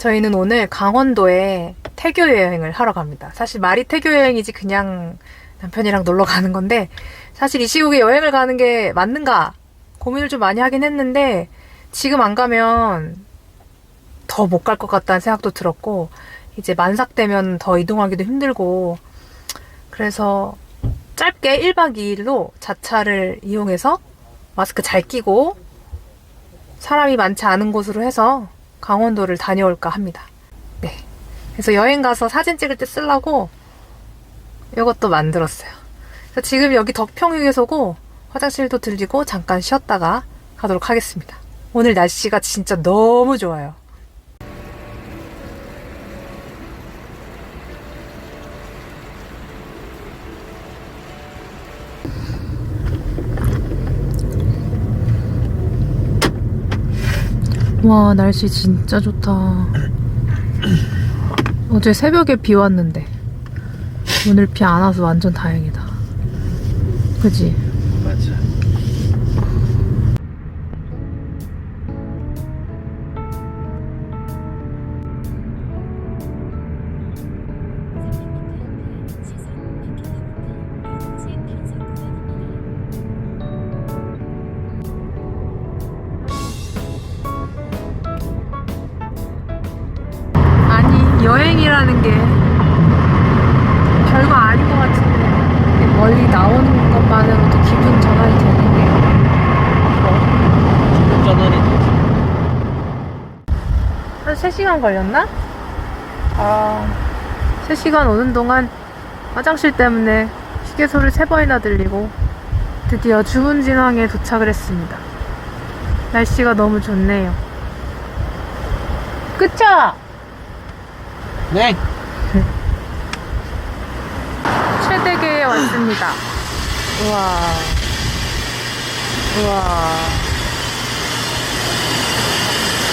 저희는 오늘 강원도에 태교 여행을 하러 갑니다. 사실 말이 태교 여행이지 그냥 남편이랑 놀러 가는 건데 사실 이 시국에 여행을 가는 게 맞는가 고민을 좀 많이 하긴 했는데 지금 안 가면 더 못 갈 것 같다는 생각도 들었고 이제 만삭되면 더 이동하기도 힘들고 그래서 짧게 1박 2일로 자차를 이용해서 마스크 잘 끼고 사람이 많지 않은 곳으로 해서 강원도를 다녀올까 합니다. 네. 그래서 여행 가서 사진 찍을 때 쓰려고 이것도 만들었어요. 지금 여기 덕평휴게소고 화장실도 들리고 잠깐 쉬었다가 가도록 하겠습니다. 오늘 날씨가 진짜 너무 좋아요. 와, 날씨 진짜 좋다. 어제 새벽에 비 왔는데, 오늘 비 안 와서 완전 다행이다. 그지? 3시간 걸렸나? 아, 3시간 오는 동안 화장실 때문에 휴게소를 3번이나 들리고 드디어 주문진항에 도착을 했습니다. 날씨가 너무 좋네요. 그쵸? 네. 최대계에 왔습니다. 우와. 우와.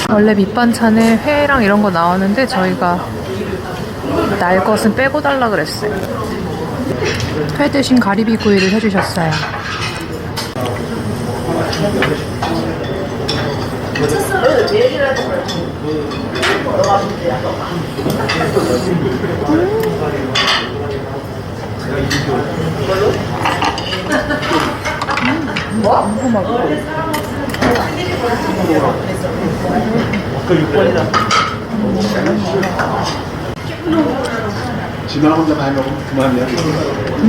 원래 밑반찬에 회랑 이런 거 나오는데 저희가 날 것은 빼고 달라 그랬어요. 회 대신 가리비 구이를 해주셨어요. 지만 혼자 많이 먹으면 그만이야.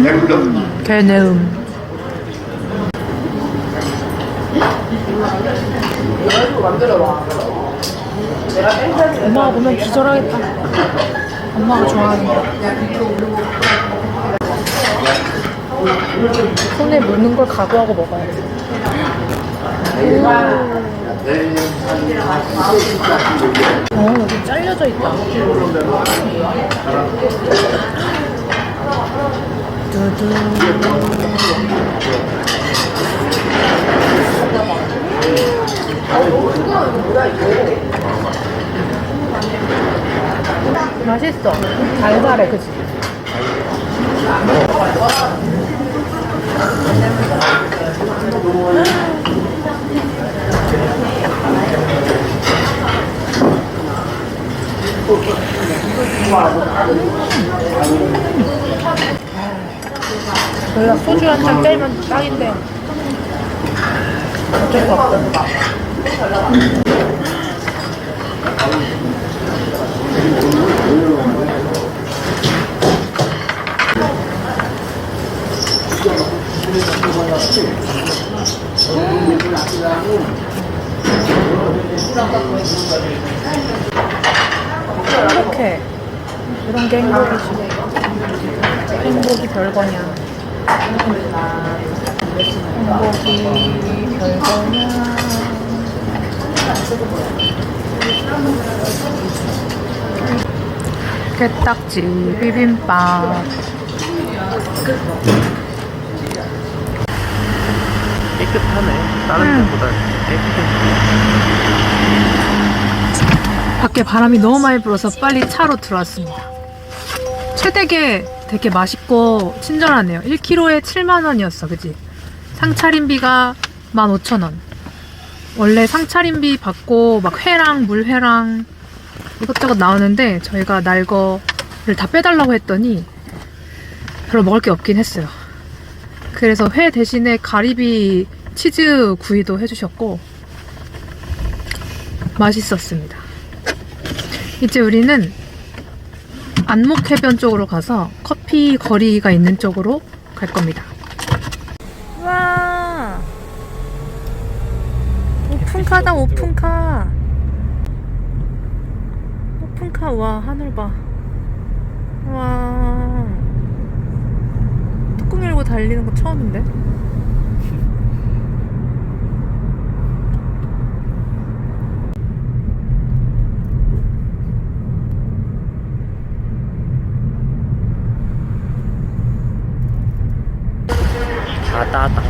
배불러. 개내음. 엄마가 보면 기절하겠다. 엄마가 좋아하는 거. 손에 묻는 걸 각오하고 먹어야지. 어, 여기 잘려져 있다. 맛있어. 달달해, 그치? 여기다 소주 한잔 떼면 딱인데. 어쩔 수 없다. 행복해. 이런 게 행복이지. 행복이 별거냐. 행복이 별거냐. 게딱지 비빔밥. 깨끗하네. 다른 음. 데보다 깨끗해. 밖에 바람이 너무 많이 불어서 빨리 차로 들어왔습니다. 최대게 되게 맛있고 친절하네요. 1kg에 7만원이었어, 그지? 상차림비가 15,000원. 원래 상차림비 받고 막 회랑 물회랑 이것저것 나오는데 저희가 날 거를 다 빼달라고 했더니 별로 먹을 게 없긴 했어요. 그래서 회 대신에 가리비 치즈 구이도 해주셨고 맛있었습니다. 이제 우리는 안목해변 쪽으로 가서 커피 거리가 있는 쪽으로 갈 겁니다. 와 오픈카다 오픈카 오픈카 와 하늘 봐. 와 뚜껑 열고 달리는 거 처음인데? 따다당.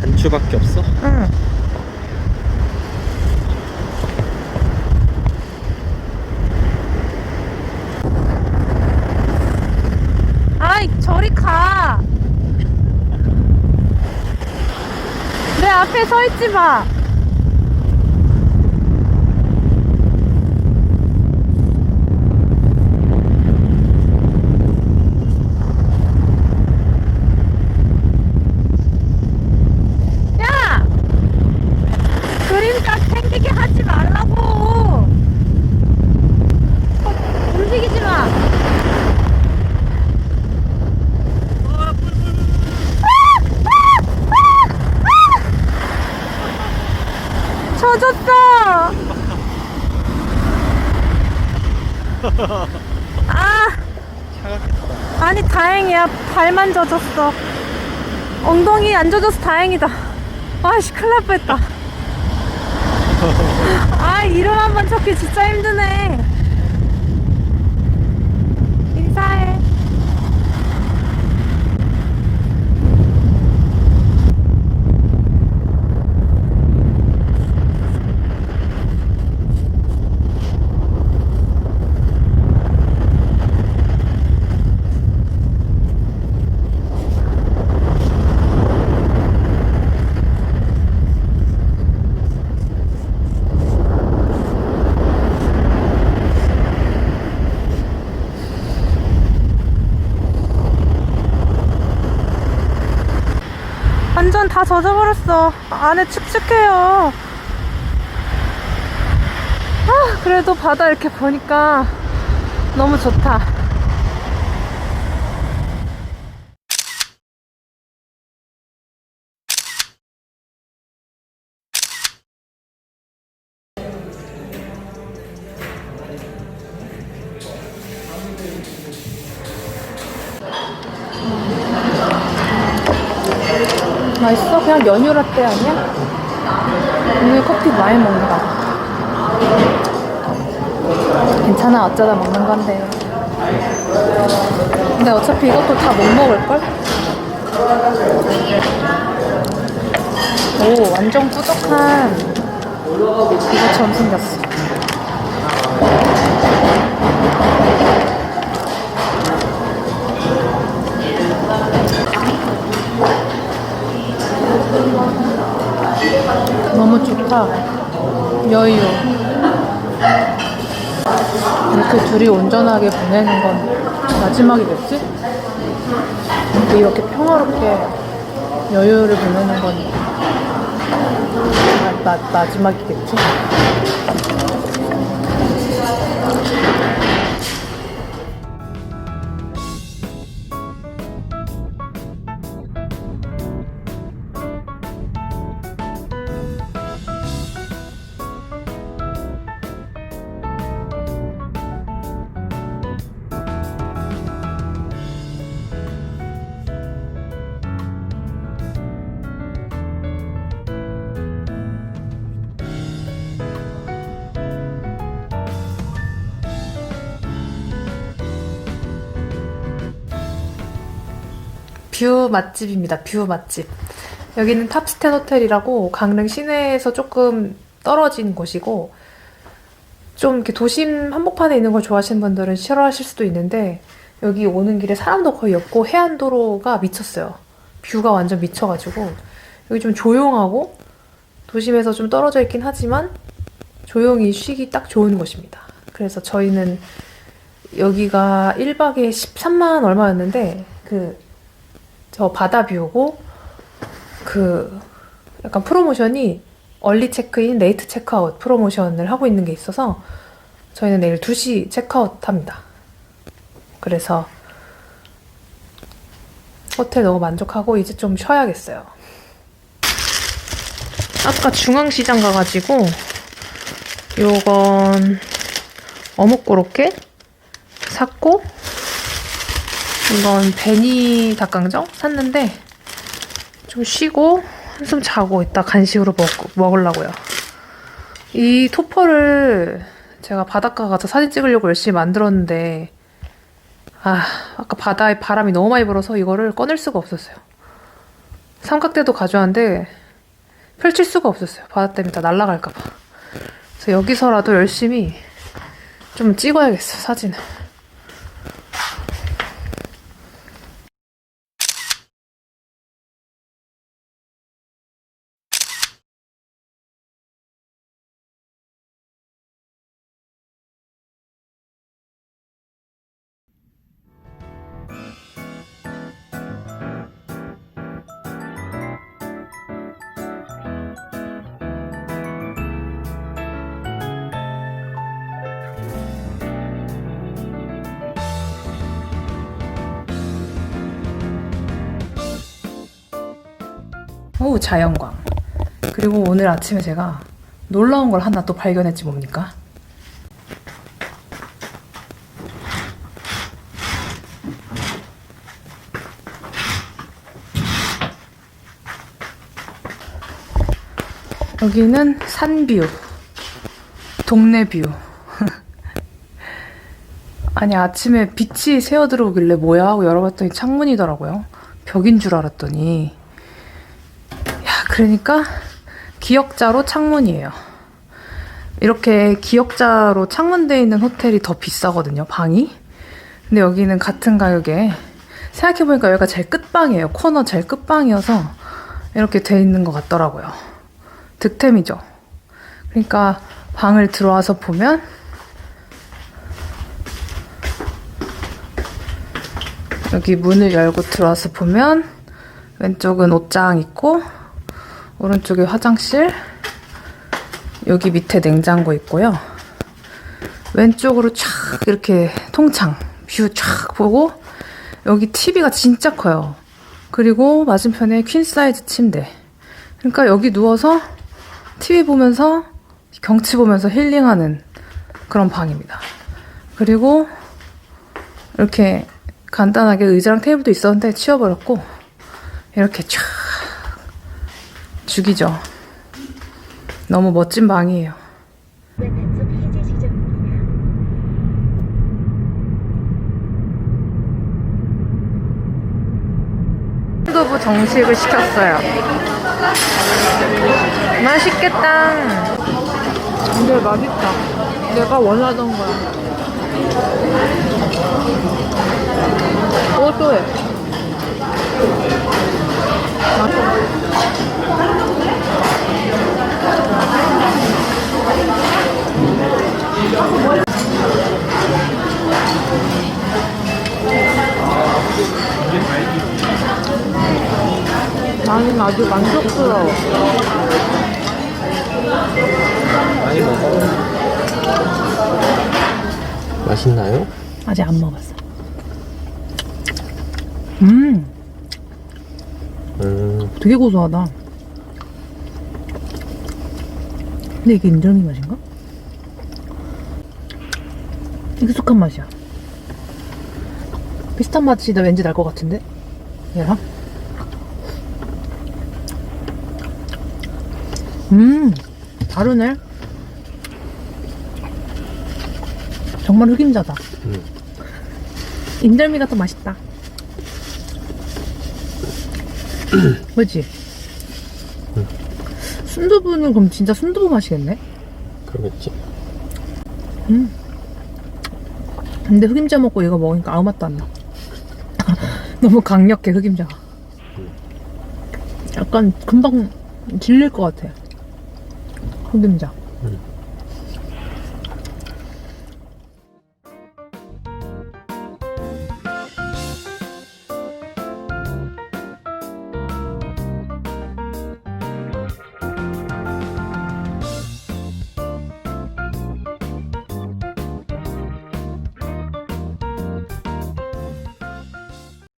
단추밖에 없어? 응. 아이, 저리 가. 내 앞에 서 있지 마. 야! 그림자 생기게 하지 말라고. 어, 움직이지 마. 젖었어. 아, 차갑겠다. 아니 다행이야. 발만 젖었어. 엉덩이 안 젖어서 다행이다. 아씨 큰일 날 뻔했다. 아 이름 한번 찾기 진짜 힘드네. 인사해. 완전 다 젖어버렸어. 안에 축축해요. 아, 그래도 바다 이렇게 보니까 너무 좋다. 맛있어? 그냥 연유 라떼 아니야? 오늘 커피 많이 먹는다. 괜찮아, 어쩌다 먹는 건데. 근데 어차피 이것도 다 못 먹을걸? 오, 완전 꾸덕한 이거처럼 생겼어. 너무 좋다. 여유. 이렇게 둘이 온전하게 보내는 건 마지막이겠지? 근데 이렇게 평화롭게 여유를 보내는 건 마, 마, 마지막이겠지? 뷰 맛집입니다. 뷰 맛집. 여기는 탑스텐 호텔이라고 강릉 시내에서 조금 떨어진 곳이고 좀 이렇게 도심 한복판에 있는 걸 좋아하시는 분들은 싫어하실 수도 있는데 여기 오는 길에 사람도 거의 없고 해안도로가 미쳤어요. 뷰가 완전 미쳐가지고 여기 좀 조용하고 도심에서 좀 떨어져 있긴 하지만 조용히 쉬기 딱 좋은 곳입니다. 그래서 저희는 여기가 1박에 13만 얼마였는데 그 저 바다 뷰고 그 약간 프로모션이 얼리 체크인, 레이트 체크아웃 프로모션을 하고 있는 게 있어서 저희는 내일 2시 체크아웃 합니다. 그래서 호텔 너무 만족하고 이제 좀 쉬어야겠어요. 아까 중앙시장 가가지고 요건 어묵 고로케 샀고 이건 베니 닭강정 샀는데 좀 쉬고 한숨 자고 이따 간식으로 먹, 먹으려고요. 이 토퍼를 제가 바닷가 가서 사진 찍으려고 열심히 만들었는데 아 아까 바다에 바람이 너무 많이 불어서 이거를 꺼낼 수가 없었어요. 삼각대도 가져왔는데 펼칠 수가 없었어요. 바다 때문에 다 날아갈까봐. 그래서 여기서라도 열심히 좀 찍어야겠어 사진을. 오 자연광. 그리고 오늘 아침에 제가 놀라운 걸 하나 또 발견했지 뭡니까? 여기는 산뷰, 동네 뷰. 아니 아침에 빛이 새어 들어오길래 뭐야 하고 열어봤더니 창문이더라고요. 벽인 줄 알았더니 야, 그러니까 기역자로 창문이에요. 이렇게 기역자로 창문돼 있는 호텔이 더 비싸거든요, 방이. 근데 여기는 같은 가격에 생각해보니까 여기가 제일 끝방이에요. 코너 제일 끝방이어서 이렇게 돼 있는 것 같더라고요. 득템이죠. 그러니까 방을 들어와서 보면 여기 문을 열고 들어와서 보면 왼쪽은 옷장 있고 오른쪽에 화장실 여기 밑에 냉장고 있고요. 왼쪽으로 쫙 이렇게 통창 뷰쫙 보고 여기 TV가 진짜 커요. 그리고 맞은편에 퀸 사이즈 침대. 그러니까 여기 누워서 TV 보면서 경치 보면서 힐링하는 그런 방입니다. 그리고 이렇게 간단하게 의자랑 테이블도 있었는데 치워버렸고 이렇게 쫙 죽이죠. 너무 멋진 방이에요. 단속 해제 지점입니다. 두부 정식을 시켰어요. 맛있겠다. 근데 맛있다. 내가 원하던 거야. 고소해. 맛있어. 나는 아주 만족스러워. 많이 먹어. 맛있나요? 아직 안 먹었어. 음, 음, 되게 고소하다. 근데 이게 인절미 맛인가? 익숙한 맛이야. 비슷한 맛이 나 왠지 날 것 같은데? 얘랑? 음, 다르네. 정말 흑임자다. 음. 인절미가 더 맛있다. 그지? 순두부는 그럼 진짜 순두부 맛이겠네? 그러겠지. 음. 근데 흑임자 먹고 이거 먹으니까 아무 맛도 안 나. 너무 강력해 흑임자가. 약간 금방 질릴 것 같아. 흑임자. 음.